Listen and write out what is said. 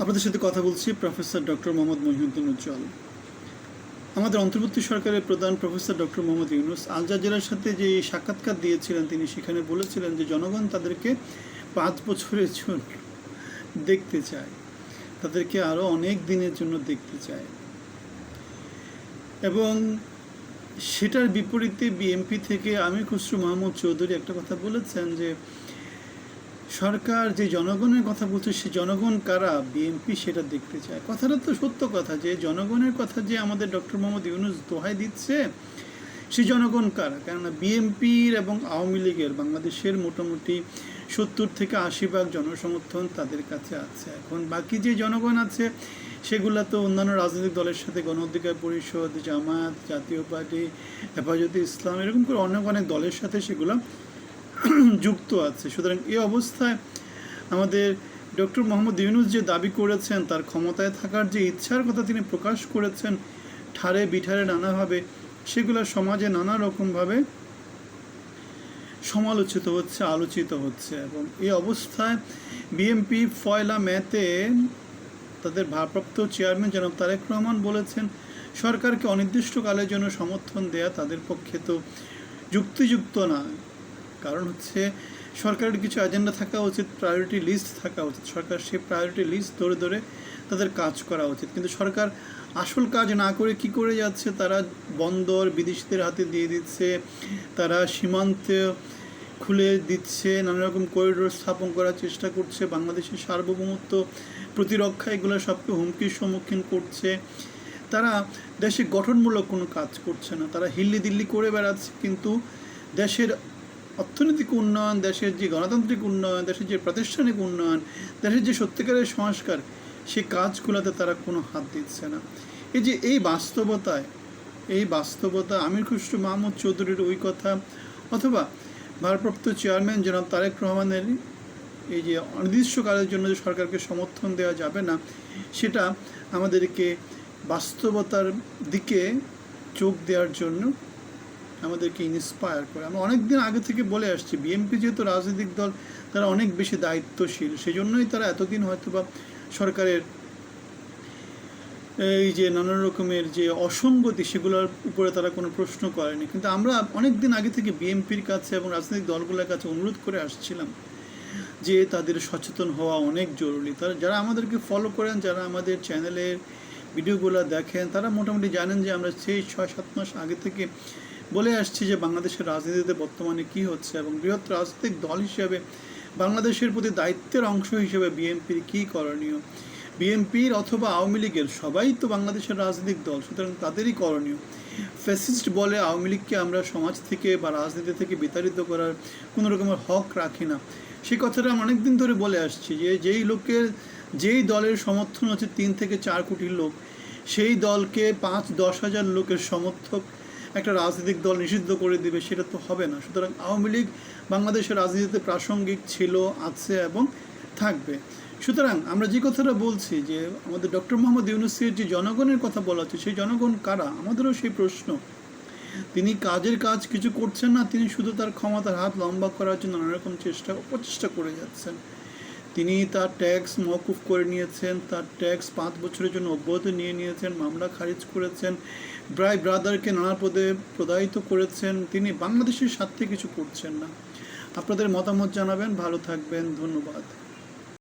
আপনাদের সাথে কথা বলছি প্রফেসর ডক্টর মোহাম্মদ মহিউদ্দিন উজ্জ্বল। আমাদের অন্তর্বর্তী সরকারের প্রধান professor doctor Mohammad Yunus Al জাজিরার সাথে যে সাক্ষাৎকার দিয়েছিলেন, তিনি সেখানে বলেছিলেন যে জনগণ তাদেরকে পাঁচ বছরের জন্য দেখতে চায়। তাদেরকে আরও অনেক দিনের জন্য দেখতে চায়। এবং সেটার বিপরীতে বিএমপি থেকে আমির খসরু মাহমুদ চৌধুরী একটা কথা বলেছেন যে সরকার যে জনগণের কথা বলছে, সে জনগণ কারা? বিএনপি সেটা দেখতে চায়। কথাটা তো সত্য কথা যে, জনগণের কথা যে আমাদের ডক্টর মোহাম্মদ ইউনুস দোহাই দিচ্ছে, সে জনগণ কারা? কেননা বিএনপির এবং আওয়ামী লীগের, বাংলাদেশের মোটামুটি সত্তর থেকে আশি ভাগ জনসমর্থন তাদের কাছে আছে। এখন বাকি যে জনগণ আছে, সেগুলো তো অন্যান্য রাজনৈতিক দলের সাথে গণ অধিকার পরিষদ জামাত জাতীয় পার্টি, হেফাজতে ইসলাম, এরকম করে অনেক অনেক দলের সাথে সেগুলো যুক্ত আছে। সুতরাং এই অবস্থায় আমাদের ডক্টর মোহাম্মদ ইউনুস যে দাবি করেছেন, তার ক্ষমতায় থাকার যে ইচ্ছার কথা তিনি প্রকাশ করেছেন ঠারে বিঠারে নানাভাবে, সেগুলো সমাজে নানা রকমভাবে সমালোচিত হচ্ছে, আলোচিত হচ্ছে এবং এই অবস্থায় বিএমপি ফয়লা ম্যাতে তাদের ভারপ্রাপ্ত চেয়ারম্যান জনাব তারেক রহমান বলেছেন, সরকারকে অনির্দিষ্টকালের জন্য সমর্থন দেয়া তাদের পক্ষে তো যুক্তিযুক্ত না কারণ হচ্ছে সরকারের কিছু এজেন্ডা থাকা উচিত প্রায়োরিটি লিস্ট থাকা উচিত। সরকার সেই প্রায়োরিটি লিস্ট ধরে ধরে তাদের কাজ করা উচিত। কিন্তু সরকার আসল কাজ না করে কি করে যাচ্ছে? তারা বন্দর বিদেশিদের হাতে দিয়ে দিচ্ছে, তারা সীমান্ত খুলে দিচ্ছে নানা রকম করিডোর স্থাপন করার চেষ্টা করছে, বাংলাদেশের সার্বভৌমত্ব প্রতিরক্ষা, এগুলো সবকে হুমকির সম্মুখীন করছে। তারা দেশে গঠনমূলক কোনো কাজ করছে না। তারা হিল্লি দিল্লি করে বেড়াচ্ছে, কিন্তু দেশের অর্থনৈতিক উন্নয়ন, দেশের যে গণতান্ত্রিক উন্নয়ন, দেশের যে প্রাতিষ্ঠানিক উন্নয়ন, দেশের যে সত্যিকারের সংস্কার সে কাজগুলোতে তারা কোনো হাত দিচ্ছে না। এই যে এই বাস্তবতায়, এই বাস্তবতা আমির খুসরু মাহমুদ চৌধুরীর ওই কথা, অথবা ভারপ্রাপ্ত চেয়ারম্যান জনাব তারেক রহমানের এই যে অনির্দিষ্টকালের জন্য যে সরকারকে সমর্থন দেওয়া যাবে না, সেটা আমাদেরকে বাস্তবতার দিকে চোখ দেওয়ার জন্য আমাদেরকে ইন্সপায়ার করে। আমরা অনেক দিন আগে থেকে বলে আসছি বিএনপি যেহেতু রাজনৈতিক দল, তারা অনেক বেশি দায়িত্বশীল। সেজন্যই তারা এতদিন হয়তো বা সরকারের এই যে নানান রকমের যে অসঙ্গতি, সেগুলোর উপরে তারা কোনো প্রশ্ন করেনি। কিন্তু আমরা অনেক দিন আগে থেকে বিএনপির কাছে এবং রাজনৈতিক দলগুলোর কাছে অনুরোধ করে আসছিলাম যে তাদের সচেতন হওয়া অনেক জরুরি। তারা, যারা আমাদেরকে ফলো করেন, যারা আমাদের চ্যানেলের ভিডিওগুলো দেখেন, তারা মোটামুটি জানেন যে আমরা সেই ছয় সাত মাস আগে থেকে বলে আসছি যে বাংলাদেশের রাজনীতিতে বর্তমানে কি হচ্ছে এবং বৃহৎ রাজনৈতিক দল হিসেবে বাংলাদেশের প্রতি দায়িত্বের অংশ হিসেবে বিএনপির কী করণীয়? বিএনপির অথবা আওয়ামী লীগের সবাই তো বাংলাদেশের রাজনৈতিক দল, সুতরাং তাদেরই করণীয়। ফ্যাসিস্ট বলে আওয়ামী লীগকে আমরা সমাজ থেকে বা রাজনীতি থেকে বিতাড়িত করার কোনো রকমের হক রাখি না। সেই কথাটা আমি অনেকদিন ধরে বলে আসছি যে যেই লোকের, যেই দলের সমর্থন হচ্ছে তিন থেকে চার কোটি লোক, সেই দলকে পাঁচ দশ হাজার লোকের সমর্থক একটা রাজনৈতিক দল নিষিদ্ধ করে দিবে, সেটা তো হবে না। সুতরাং আওয়ামী লীগ বাংলাদেশের রাজনীতিতে প্রাসঙ্গিক ছিল, আছে এবং থাকবে। সুতরাং আমরা যে কথাটা বলছি যে আমাদের ডক্টর মোহাম্মদ ইউনুসের যে জনগণের কথা বলা হচ্ছে, সেই জনগণ কারা? আমাদেরও সেই প্রশ্ন। তিনি কাজের কাজ কিছু করছেন না, তিনি শুধু তার ক্ষমতার হাত লম্বা করার জন্য নানা রকম চেষ্টা প্রচেষ্টা করে যাচ্ছেন। তিনি তার ট্যাক্স মকুফ করে নিয়েছেন, তার ট্যাক্স পাঁচ বছরের জন্য অব্যাহত নিয়ে নিয়েছেন, মামলা খারিজ করেছেন, ব্রাই ব্রাদারকে নানা পদে প্রদায়িত করেছেন, তিনি বাংলাদেশের স্বার্থে কিছু করছেন না। আপনাদের মতামত জানাবেন, ভালো থাকবেন, ধন্যবাদ।